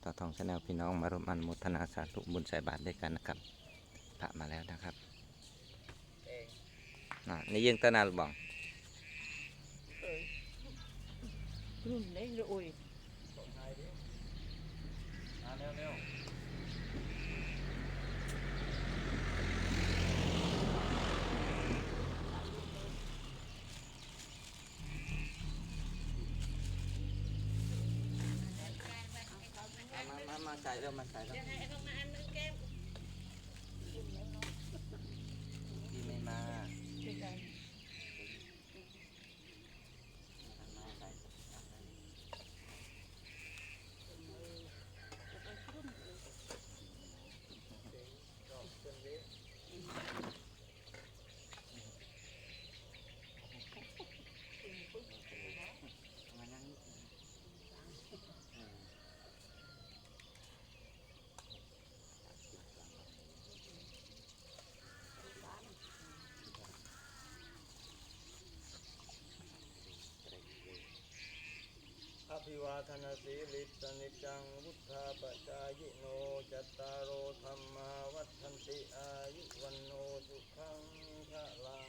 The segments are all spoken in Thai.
ครับตาทองชาแนลพี่น้องมาร่วมอันโมทนาสาธุบุญใส่บาตรด้วยกันนะครับพระมาแล้วนะครับอะนี่ยิงตะนาลบองรุ่นเล็กเลยโอ้ยมา มามาใส่เร็วมาใส่เร็วพี่ไม่มามา ภิวาทนาสีลิสนิจังวุธาปจายโนจัตตารโอธรรมาวัฒนติอายุวันโนสุขังพระลัง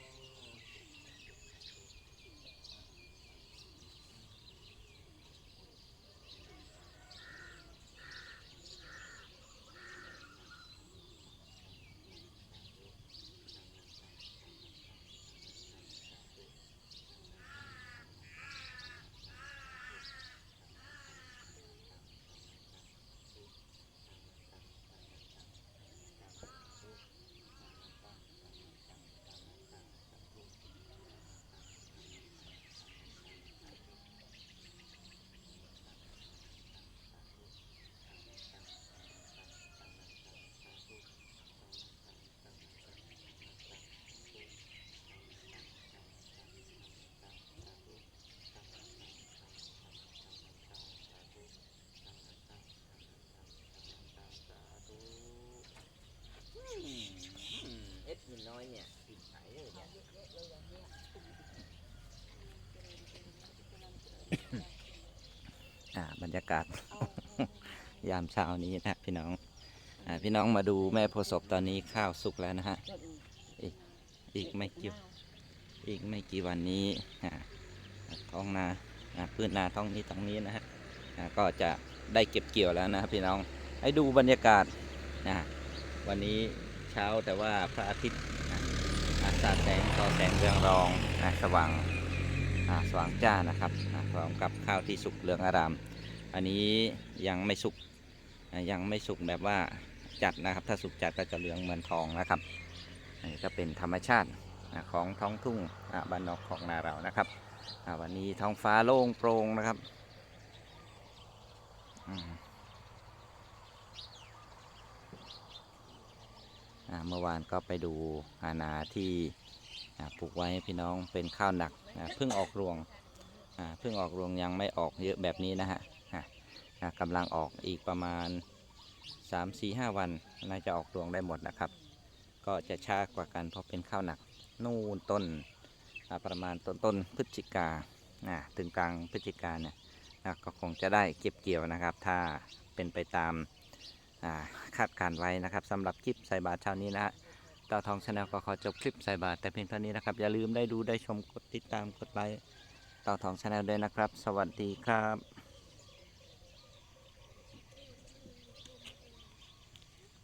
เอ็ดมินน้อยเนี่ยติดไหนเลยเนี่ยอ่าบ รรยากาศ ยามเช้านี้นะพี่น้องอพี่น้องมาดูแม่โพศพตอนนี้ข้าวสุกแล้วนะฮะอีกไม่กี่อีกไม่กี่วันนี้ท้องนาพื้นนาท้องนี้ท้องนี้นะฮะก็จะได้เก็บเกี่ยวแล้วนะครับพี่น้องให้ดูบรรยากาศนะวันนี้เช้าแต่ว่าพระอาทิตย์าสาดแสงต่อแสงเรืองรองนะสว่างสว่างจ้านะครับพร้อมกับข้าวที่สุกเหลืองอาราม อันนี้ยังไม่สุกยังไม่สุกแบบว่าจัดนะครับ ถ้าสุกจัดก็จะเหลืองเหมือนทองนะครับอันนี้ก็เป็นธรรมชาติของท้องทุ่งบ้านนอกของนาเรานะครับวันนี้ท้องฟ้าโล่งโปร่งนะครับเมื่อวานก็ไปดูอานาที่ปลูกไว้พี่น้องเป็นข้าวหนักเพิ่งออกรวงเพิ่งออกรวงยังไม่ออกเยอะแบบนี้นะฮะ อ่าอ่ากำลังออกอีกประมาณ 3-4-5 วันน่าจะออกรวงได้หมดนะครับ ก็จะช้ากว่ากันเพราะเป็นข้าวหนักนู่นต้นประมาณต้นต้นพฤศจิกานะถึงกลางพฤศจิกาเนี่ยนะก็คงจะได้เก็บเกี่ยวนะครับ ถ้าเป็นไปตามาคาดการณ์ไว้นะครับสำหรับคลิปใส่บาตรเช้านี้นะฮะเต่าทองชาแนลก็ขอจบคลิปใส่บาตรแต่เพียงเท่านี้นะครับ อย่าลืมได้ดูได้ชมกดติดตามกดไลค์เต่าทองชาแนลด้วยนะครับ สวัสดีครับ